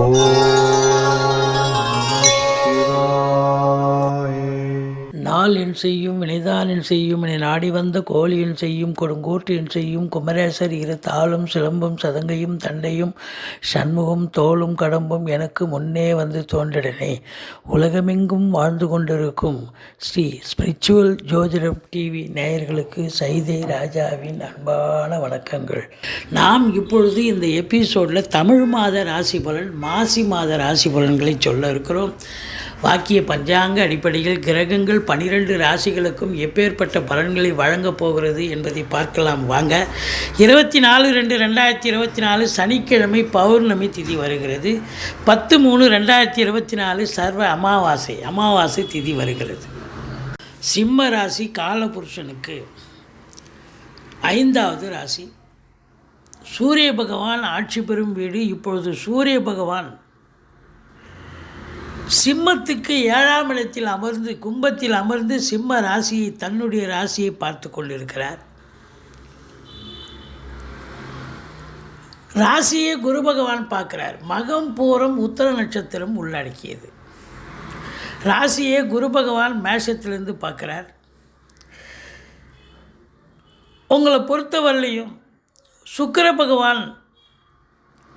Oh. நாள் என் செய்யும் வினைதான் என் செய்யும் என நாடி வந்த கோழி என் செய்யும் கொடுங்கோட்டு என் செய்யும் குமரேசர் இரு தாளும் சிலம்பும் சதங்கையும் தண்டையும் சண்முகம் தோளும் கடம்பும் எனக்கு முன்னே வந்து தோன்றிடனே. உலகமெங்கும் வாழ்ந்து கொண்டிருக்கும் ஸ்ரீ ஸ்பிரிச்சுவல் ஜோதிடம் டிவி நேயர்களுக்கு சைதை ராஜாவின் அன்பான வணக்கங்கள். நாம் இப்பொழுது இந்த எபிசோடில் தமிழ் மாத ராசி பலன் மாசி மாத ராசி பலன்களை சொல்ல இருக்கிறோம். வாக்கிய பஞ்சாங்க அடிப்படையில் கிரகங்கள் பனிரெண்டு ராசிகளுக்கும் எப்பேற்பட்ட பலன்களை வழங்கப் போகிறது என்பதை பார்க்கலாம். வாங்க. இருபத்தி நாலு ரெண்டு ரெண்டாயிரத்தி இருபத்தி நாலு சனிக்கிழமை பௌர்ணமி திதி வருகிறது. பத்து மூணு ரெண்டாயிரத்தி இருபத்தி நாலு சர்வ அமாவாசை அமாவாசை திதி வருகிறது. சிம்ம ராசி காலபுருஷனுக்கு ஐந்தாவது ராசி. சூரிய பகவான் ஆட்சி பெறும் வீடு. இப்பொழுது சூரிய பகவான் சிம்மத்துக்கு ஏழாம் இடத்தில் அமர்ந்து கும்பத்தில் அமர்ந்து சிம்ம ராசியை தன்னுடைய ராசியை பார்த்து கொண்டிருக்கிறார். ராசியை குரு பகவான் பார்க்கிறார். மகம் பூரம் உத்தர நட்சத்திரம் உள்ளடக்கியது. ராசியை குரு பகவான் மேஷத்திலிருந்து பார்க்குறார். உங்களை பொறுத்தவரையிலையும் சுக்கர பகவான்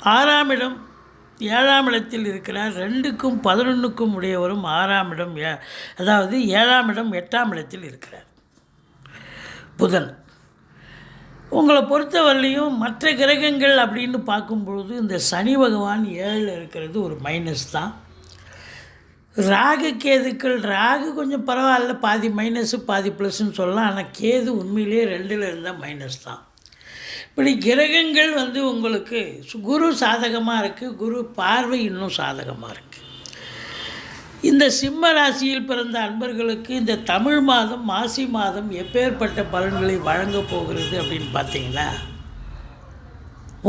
ஆறாம் இடம் ஏழாம் இடத்தில் இருக்கிறார் ரெண்டுக்கும் பதினொன்றுக்கும் உடையவரும் ஆறாம் இடம் ஏ அதாவது ஏழாம் இடம் எட்டாம் இடத்தில் இருக்கிறார். புதன். உங்களை பொறுத்தவரையிலையும் மற்ற கிரகங்கள் அப்படின்னு பார்க்கும்பொழுது இந்த சனி பகவான் ஏழில் இருக்கிறது ஒரு மைனஸ் தான். ராகு கேதுக்கள் ராகு கொஞ்சம் பரவாயில்ல பாதி மைனஸு பாதி ப்ளஸ்ன்னு சொல்லலாம். ஆனால் கேது உண்மையிலேயே ரெண்டில் இருந்தால் மைனஸ் தான். இப்படி கிரகங்கள் வந்து உங்களுக்கு சு- குரு சாதகமாக இருக்குது குரு பார்வை இன்னும் சாதகமாக இருக்குது இந்த சிம்ம ராசியில் பிறந்த அன்பர்களுக்கு இந்த தமிழ் மாதம் மாசி மாதம் எப்பேற்பட்ட பலன்களை வழங்கப் போகிறது அப்படின்னு பார்த்தீங்கன்னா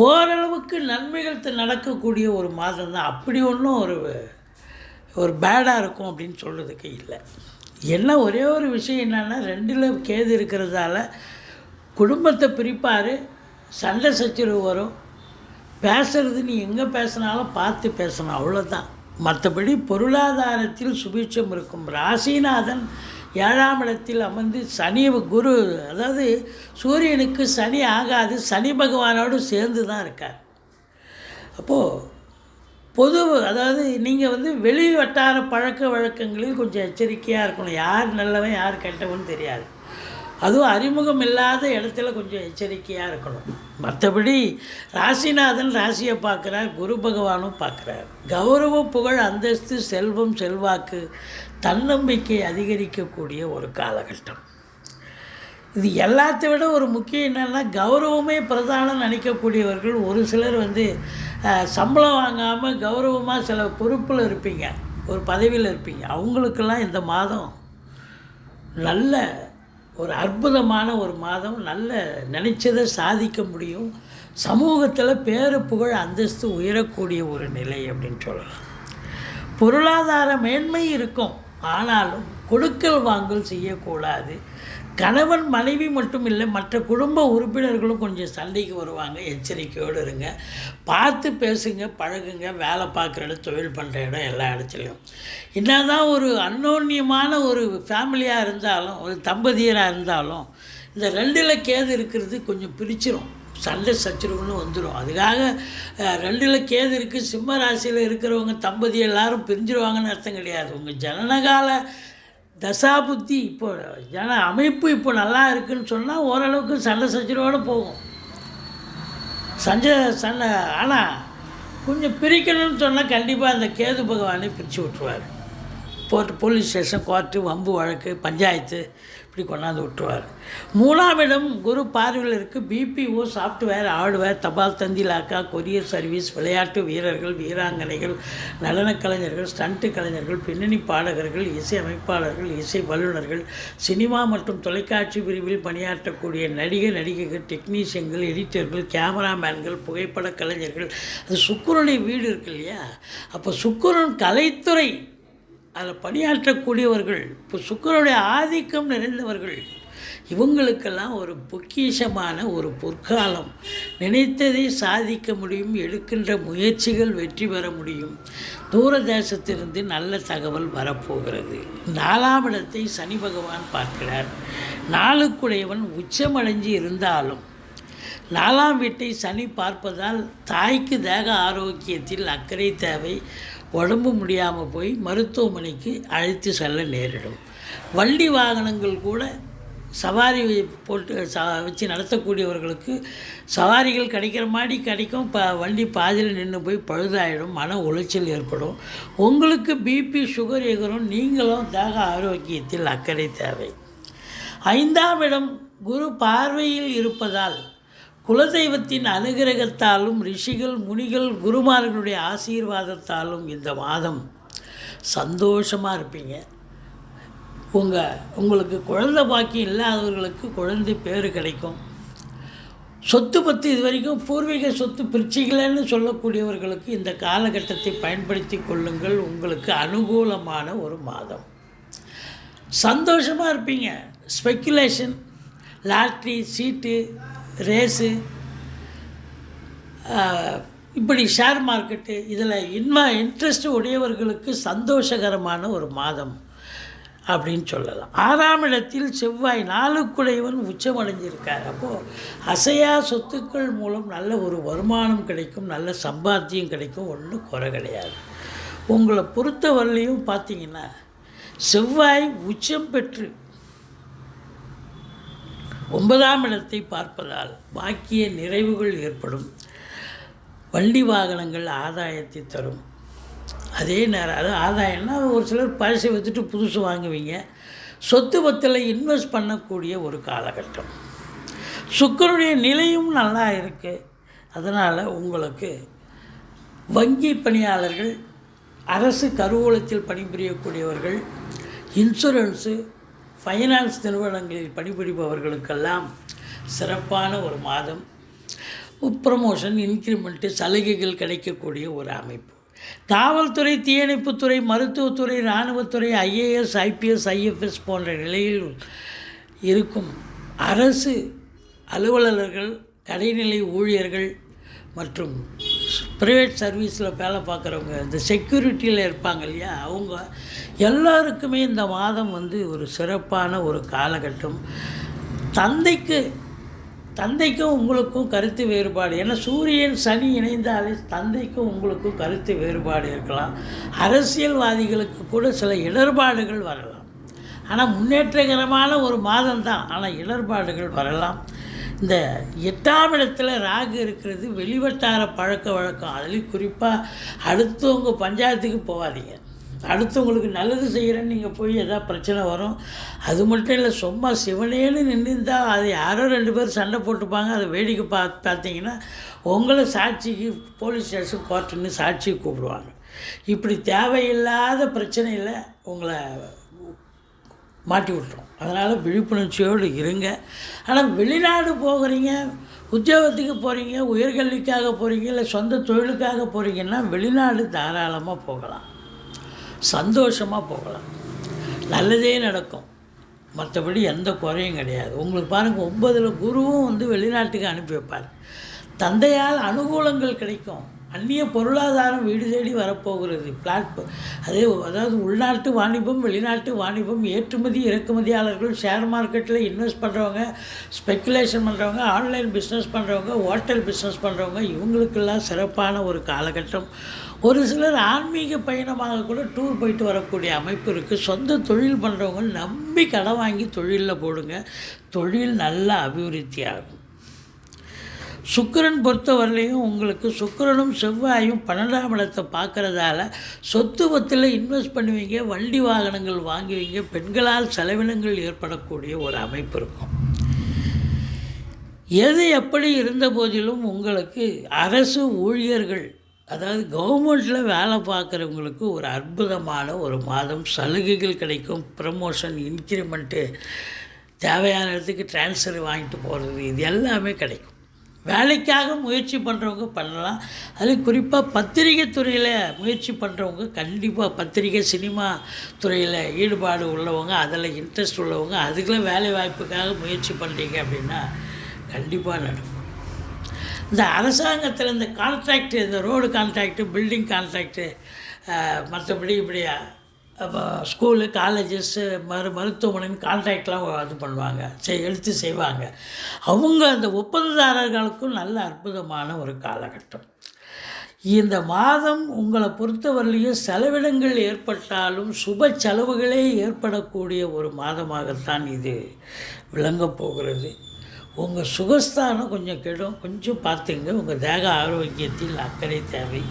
ஓரளவுக்கு நன்மைகள் நடக்கக்கூடிய ஒரு மாதம் தான். அப்படி ஒன்றும் ஒரு ஒரு பேடாக இருக்கும் அப்படின்னு சொல்கிறதுக்கு இல்லை. என்ன ஒரே ஒரு விஷயம் என்னென்னா ரெண்டில் கேது இருக்கிறதால குடும்பத்தை பிரிப்பார் சண்டை சச்சரவு வரும். பேசுறது நீ எங்கே பேசினாலும் பார்த்து பேசணும் அவ்வளோதான் மற்றபடி பொருளாதாரத்தில் சுபீட்சம் இருக்கும். ராசிநாதன் ஏழாம் இடத்தில் அமர்ந்து சனி குரு அதாவது சூரியனுக்கு சனி ஆகாது சனி பகவானோடு சேர்ந்து தான் இருக்கார். அப்போது பொது அதாவது நீங்கள் வந்து வெளி வட்டார பழக்க வழக்கங்களில் கொஞ்சம் எச்சரிக்கையாக இருக்கணும். யார் நல்லவன் யார் கெட்டவன் தெரியாது. அதுவும் அறிமுகம் இல்லாத இடத்துல கொஞ்சம் எச்சரிக்கையாக இருக்கணும். மற்றபடி ராசிநாதன் ராசியை பார்க்குறார் குரு பகவானும் பார்க்குறார். கௌரவ புகழ் அந்தஸ்து செல்வம் செல்வாக்கு தன்னம்பிக்கை அதிகரிக்கக்கூடிய ஒரு காலகட்டம். இது எல்லாத்தை விட ஒரு முக்கியம் என்னென்னா கௌரவமே பிரதானம் நினைக்கக்கூடியவர்கள். ஒரு சிலர் வந்து சம்பளம் வாங்காமல் கௌரவமாக சில பொறுப்பில் இருப்பீங்க. ஒரு பதவியில் இருப்பீங்க. அவங்களுக்கெல்லாம் இந்த மாதம் நல்ல ஒரு அற்புதமான ஒரு மாதம். நல்ல நினைச்சதை சாதிக்க முடியும். சமூகத்தில் பேரு புகழ் அந்தஸ்து உயரக்கூடிய ஒரு நிலை அப்படின்னு சொல்லலாம். பொருளாதார மேன்மை இருக்கும். ஆனாலும் கொடுக்கல் வாங்கல் செய்யக்கூடாது. கணவன் மனைவி மட்டும் இல்லை மற்ற குடும்ப உறுப்பினர்களும் கொஞ்சம் சண்டைக்கு வருவாங்க. எச்சரிக்கையோடு இருங்க. பார்த்து பேசுங்க பழகுங்க வேலை பார்க்குற இடம் தொழில் பண்ணுற இடம் எல்லா இடத்துலையும். என்னதான் ஒரு அன்னோன்யமான ஒரு ஃபேமிலியாக இருந்தாலும் ஒரு தம்பதியராக இருந்தாலும் இந்த ரெண்டில் கேது இருக்கிறது கொஞ்சம் பிரிச்சிரும். சண்டை சச்சரவுன்னு வந்துடும் அதுக்காக ரெண்டில் கேது இருக்குது சிம்ம ராசியில் இருக்கிறவங்க தம்பதி எல்லாரும் பிரிஞ்சிருவாங்கன்னு அர்த்தம் கிடையாது. உங்கள் ஜனனகால தசாபுத்தி இப்போ ஜன அமைப்பு இப்போ நல்லா இருக்குன்னு சொன்னால் ஓரளவுக்கு சண்டை சச்சரவோடு போகும். சஞ்ச சண்டை ஆனால் கொஞ்சம் பிரிக்கணும்னு சொன்னால் கண்டிப்பாக அந்த கேது பகவானை பிரித்து விட்ருவார் போட்டு போலீஸ் ஸ்டேஷன் கோர்ட்டு வம்பு வழக்கு பஞ்சாயத்து இப்படி கொண்டாந்து விட்டுருவார். மூணாம் இடம் குரு பார்வையில் இருக்குது பிபிஓ சாஃப்ட்வேர் ஹார்ட்வேர் தபால் தந்திலாக்கா கொரியர் சர்வீஸ் விளையாட்டு வீரர்கள் வீராங்கனைகள் நடனக் கலைஞர்கள் ஸ்டண்ட்டு கலைஞர்கள் பின்னணி பாடகர்கள் இசை அமைப்பாளர்கள் இசை வல்லுநர்கள் சினிமா மற்றும் தொலைக்காட்சி பிரிவில் பணியாற்றக்கூடிய நடிகர் நடிகைகள் டெக்னீஷியன்கள் எடிட்டர்கள் கேமராமேன்கள் புகைப்பட கலைஞர்கள். அது சுக்குரனுடைய வீடு இருக்கு இல்லையா? அப்போ சுக்குரன் கலைத்துறை அதில் பணியாற்றக்கூடியவர்கள் இப்போ சுக்கரனுடைய ஆதிக்கம் நிறைந்தவர்கள் இவங்களுக்கெல்லாம் ஒரு பொக்கிஷமான ஒரு பொற்காலம். நினைத்ததை சாதிக்க முடியும் எடுக்கின்ற முயற்சிகள் வெற்றி பெற முடியும். தூரதேசத்திலிருந்து நல்ல தகவல் வரப்போகிறது. நாலாம் இடத்தை சனி பகவான் பார்க்கிறார். நாளுக்குடையவன் உச்சமடைஞ்சு இருந்தாலும் நாலாம் வீட்டை சனி பார்ப்பதால் தாய்க்கு தேக ஆரோக்கியத்தில் அக்கறை தேவை. உடம்பு முடியாமல் போய் மருத்துவமனைக்கு அழைத்து செல்ல நேரிடும். வண்டி வாகனங்கள் கூட சவாரி போட்டு ச வச்சு நடத்தக்கூடியவர்களுக்கு சவாரிகள் கிடைக்கிற மாதிரி கிடைக்கும். ப வண்டி பாதியில் நின்று போய் பழுதாயிடும். மன உளைச்சல் ஏற்படும். உங்களுக்கு பிபி சுகர் எகரும் நீங்களும் தேக ஆரோக்கியத்தில் அக்கறை தேவை. ஐந்தாம் இடம் குரு பார்வையில் இருப்பதால் குலதெய்வத்தின் அனுகிரகத்தாலும் ரிஷிகள் முனிகள் குருமார்களுடைய ஆசீர்வாதத்தாலும் இந்த மாதம் சந்தோஷமாக இருப்பீங்க. உங்கள் உங்களுக்கு குழந்தை பாக்கியம் இல்லாதவர்களுக்கு குழந்தை பேர் கிடைக்கும். சொத்து பத்து இது வரைக்கும் பூர்வீக சொத்து பிரிச்சிக்கலன்னு சொல்லக்கூடியவர்களுக்கு இந்த காலகட்டத்தை பயன்படுத்தி கொள்ளுங்கள். உங்களுக்கு அனுகூலமான ஒரு மாதம். சந்தோஷமாக இருப்பீங்க. ஸ்பெக்குலேஷன் லாட்ரி சீட்டு ரேஸு இப்படி ஷேர் மார்க்கெட்டு இதில் இன்ம இன்ட்ரெஸ்ட் உடையவர்களுக்கு சந்தோஷகரமான ஒரு மாதம் அப்படின்னு சொல்லலாம். ஆறாம் இடத்தில் செவ்வாய் நாளுக்குடையவன் உச்சமடைஞ்சிருக்கார். அப்போது அசையா சொத்துக்கள் மூலம் நல்ல ஒரு வருமானம் கிடைக்கும் நல்ல சம்பாத்தியம் கிடைக்கும் ஒன்றும் குறை கிடையாது. உங்களை பொறுத்தவரையிலையும் பார்த்தீங்கன்னா செவ்வாய் உச்சம் பெற்று ஒன்பதாம் இடத்தை பார்ப்பதால் பாக்கிய நிறைவுகள் ஏற்படும். வண்டி வாகனங்கள் ஆதாயத்தை தரும். அதே நேரம் அது ஆதாயம்னா ஒரு சிலர் பழசை வச்சுட்டு புதுசு வாங்குவீங்க. சொத்து பத்தில் இன்வெஸ்ட் பண்ணக்கூடிய ஒரு காலகட்டம். சுக்கருடைய நிலையும் நல்லா இருக்குது அதனால் உங்களுக்கு வங்கி பணியாளர்கள் அரசு கருவூலத்தில் பணிபுரியக்கூடியவர்கள் இன்சூரன்ஸு ஃபைனான்ஸ் நிறுவனங்களில் பணிபுரிபவர்களுக்கெல்லாம் சிறப்பான ஒரு மாதம். ப்ரமோஷன் இன்க்ரிமெண்ட்டு சலுகைகள் கிடைக்கக்கூடிய ஒரு அமைப்பு. காவல்துறை தீயணைப்புத்துறை மருத்துவத்துறை இராணுவத்துறை ஐஏஎஸ் ஐபிஎஸ் ஐஎஃப்எஸ் போன்ற நிலையில் இருக்கும் அரசு அலுவலர்கள் கடைநிலை ஊழியர்கள் மற்றும் ப்ரைவேட் சர்வீஸில் வேலை பார்க்குறவங்க இந்த செக்யூரிட்டியில் இருப்பாங்க இல்லையா அவங்க எல்லாருக்குமே இந்த மாதம் வந்து ஒரு சிறப்பான ஒரு காலகட்டம். தந்தைக்கு தந்தைக்கும் உங்களுக்கும் கருத்து வேறுபாடு. ஏன்னா சூரியன் சனி இணைந்தாலே தந்தைக்கும் உங்களுக்கும் கருத்து வேறுபாடு இருக்கலாம். அரசியல்வாதிகளுக்கு கூட சில இடர்பாடுகள் வரலாம். ஆனால் முன்னேற்றகரமான ஒரு மாதம் தான் ஆனால் இடர்பாடுகள் வரலாம். இந்த எட்டாம் இடத்துல ராகு இருக்கிறது வெளிவட்டார பழக்க வழக்கம். அதுலேயும் குறிப்பாக அடுத்தவங்க பஞ்சாயத்துக்கு போகாதீங்க. அடுத்தவங்களுக்கு நல்லது செய்கிறேன்னு நீங்கள் போய் எதாவது பிரச்சனை வரும். அது மட்டும் இல்லை சும்மா சிவனேன்னு நின்றுந்தால் அது யாரோ ரெண்டு பேர் சண்டை போட்டுப்பாங்க. அதை வேடிக்கை பா பார்த்தீங்கன்னா உங்களை சாட்சிக்கு போலீஸ் ஸ்டேஷன் கோர்ட்டுன்னு சாட்சிக்கு கூப்பிடுவாங்க. இப்படி தேவையில்லாத பிரச்சனையில் உங்களை மாட்டி விட்டுரும். அதனால் விழிப்புணர்ச்சியோடு இருங்க. ஆனால் வெளிநாடு போகிறீங்க உத்தியோகத்துக்கு போகிறீங்க உயர்கல்விக்காக போகிறீங்க இல்லை சொந்த தொழிலுக்காக போகிறீங்கன்னா வெளிநாடு தாராளமாக போகலாம். சந்தோஷமாக போகலாம். நல்லதே நடக்கும். மற்றபடி எந்த குறையும் கிடையாது. உங்களுக்கு பாருங்கள் ஒன்பதில் குருவும் வந்து வெளிநாட்டுக்கு அனுப்பி வைப்பார். தந்தையால் அனுகூலங்கள் கிடைக்கும். அந்நிய பொருளாதாரம் வீடு தேடி வரப்போகிறது. பிளாட் அதே அதாவது உள்நாட்டு வாணிபம் வெளிநாட்டு வாணிபம் ஏற்றுமதி இறக்குமதியாளர்கள் ஷேர் மார்க்கெட்டில் இன்வெஸ்ட் பண்ணுறவங்க ஸ்பெக்குலேஷன் பண்ணுறவங்க ஆன்லைன் பிஸ்னஸ் பண்ணுறவங்க ஹோட்டல் பிஸ்னஸ் பண்ணுறவங்க இவங்களுக்கெல்லாம் சிறப்பான ஒரு காலகட்டம். ஒரு சிலர் ஆன்மீக பயணமாக கூட டூர் போயிட்டு வரக்கூடிய அமைப்பு இருக்குது சொந்த தொழில் பண்ணுறவங்க நம்பி கடன் வாங்கி தொழிலில் போடுங்க. தொழில் நல்லா அபிவிருத்தி ஆகும் சுக்கரன் பொறுத்தவரையிலையும் உங்களுக்கு சுக்கரனும் செவ்வாயும் பன்னெண்டாம் இடத்தை பார்க்குறதால சொத்துவத்தில் இன்வெஸ்ட் பண்ணுவீங்க வண்டி வாகனங்கள் வாங்குவீங்க பெண்களால் செலவினங்கள் ஏற்படக்கூடிய ஒரு அமைப்பு இருக்கும். எது எப்படி இருந்த போதிலும் உங்களுக்கு அரசு ஊழியர்கள் அதாவது கவர்மெண்ட்டில் வேலை பார்க்குறவங்களுக்கு ஒரு அற்புதமான ஒரு மாதம் சலுகைகள் கிடைக்கும். ப்ரமோஷன் இன்க்ரிமெண்ட்டு தேவையான இடத்துக்கு ட்ரான்ஸ்ஃபர் வாங்கிட்டு போகிறது இது எல்லாமே கிடைக்கும். வேலைக்காக முயற்சி பண்ணுறவங்க பண்ணலாம். அது குறிப்பாக பத்திரிகை துறையில் முயற்சி பண்ணுறவங்க கண்டிப்பாக பத்திரிகை சினிமா துறையில் ஈடுபாடு உள்ளவங்க அதில் இன்ட்ரெஸ்ட் உள்ளவங்க அதுக்குள்ள வேலை வாய்ப்புக்காக முயற்சி பண்ணுறீங்க அப்படின்னா கண்டிப்பாக நடக்கும். இந்த அரசாங்கத்தில் இந்த கான்ட்ராக்ட் இந்த ரோடு கான்ட்ராக்டு பில்டிங் கான்ட்ராக்டு மற்றபடி இப்படி அப்போ ஸ்கூலு காலேஜஸ்ஸு மரு மருத்துவமனைன்னு கான்ட்ராக்ட்லாம் இது பண்ணுவாங்க. செய் எடுத்து செய்வாங்க. அவங்க அந்த ஒப்பந்ததாரர்களுக்கும் நல்ல அற்புதமான ஒரு காலகட்டம். இந்த மாதம் உங்களை பொறுத்தவரையிலையும் செலவிடங்கள் ஏற்பட்டாலும் சுப செலவுகளே ஏற்படக்கூடிய ஒரு மாதமாகத்தான் இது விளங்கப் போகிறது. உங்கள் சுகஸ்தானம் கொஞ்சம் கெடும். கொஞ்சம் பார்த்துங்க உங்கள் தேக ஆரோக்கியத்தில் அக்கறை தேவை.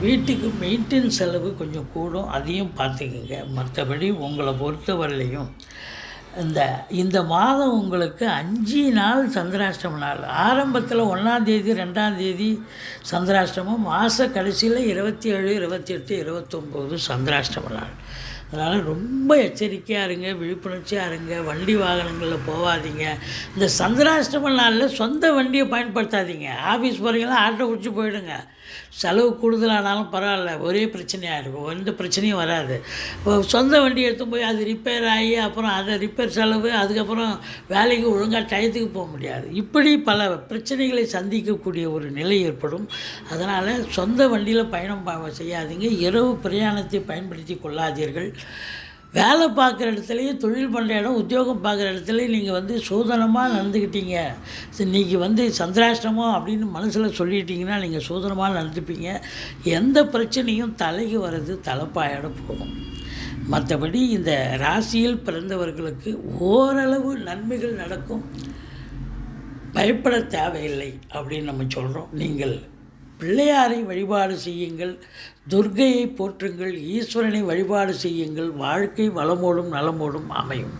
வீட்டுக்கு மெயின்டெனன்ஸ் செலவு கொஞ்சம் கூடும். அதையும் பார்த்துக்குங்க. மற்றபடி உங்களை பொறுத்தவரையிலையும் இந்த இந்த மாதம் உங்களுக்கு அஞ்சு நாள் சந்திராஷ்டம நாள். ஆரம்பத்தில் ஒன்றாந்தேதி ரெண்டாந்தேதி சந்திராஷ்டமம். மாத கடைசியில் இருபத்தி ஏழு இருபத்தி எட்டு இருபத்தொம்போது சந்திராஷ்டம நாள். அதனால் ரொம்ப எச்சரிக்கையாக இருங்க விழிப்புணர்ச்சியாக இருங்க வண்டி வாகனங்களில் போகாதீங்க. இந்த சந்திராஷ்டம நாளில் சொந்த வண்டியை பயன்படுத்தாதீங்க. ஆஃபீஸ் போகிறீங்களா ஆட்டோ பிடிச்சி போயிடுங்க. செலவு கூடுதலானாலும் பரவாயில்ல ஒரே பிரச்சனையாக இருக்கும் எந்த பிரச்சனையும் வராது. இப்போ சொந்த வண்டி எடுத்து போய் அது ரிப்பேர் ஆகி அப்புறம் அதை ரிப்பேர் செலவு அதுக்கப்புறம் வேலைக்கு ஒழுங்காக டயத்துக்கு போக முடியாது. இப்படி பல பிரச்சனைகளை சந்திக்கக்கூடிய ஒரு நிலை ஏற்படும். அதனால் சொந்த வண்டியில் பயணம் செய்யாதீங்க. இரவு பிரயாணத்தை பயன்படுத்தி கொள்ளாதீர்கள். வேலை பார்க்குற இடத்துலையும் தொழில் பண்ணுற இடம் உத்தியோகம் பார்க்குற இடத்துலையும் நீங்கள் வந்து சூதனமாக நடந்துக்கிட்டீங்க இன்றைக்கி வந்து சந்திராஷ்டமம் அப்படின்னு மனசில் சொல்லிட்டீங்கன்னா நீங்கள் சூதனமாக நடந்துப்பீங்க. எந்த பிரச்சனையும் தலைக்கு வர்றது தலைப்பாயோட போகும். மற்றபடி இந்த ராசியில் பிறந்தவர்களுக்கு ஓரளவு நன்மைகள் நடக்கும். பயப்பட தேவையில்லை அப்படின்னு நம்ம சொல்கிறோம் நீங்கள் பிள்ளையாரை வழிபாடு செய்யுங்கள் துர்கையை போற்றுங்கள் ஈஸ்வரனை வழிபாடு செய்யுங்கள் வாழ்க்கை வளமோடும் நலமோடும் அமையும்.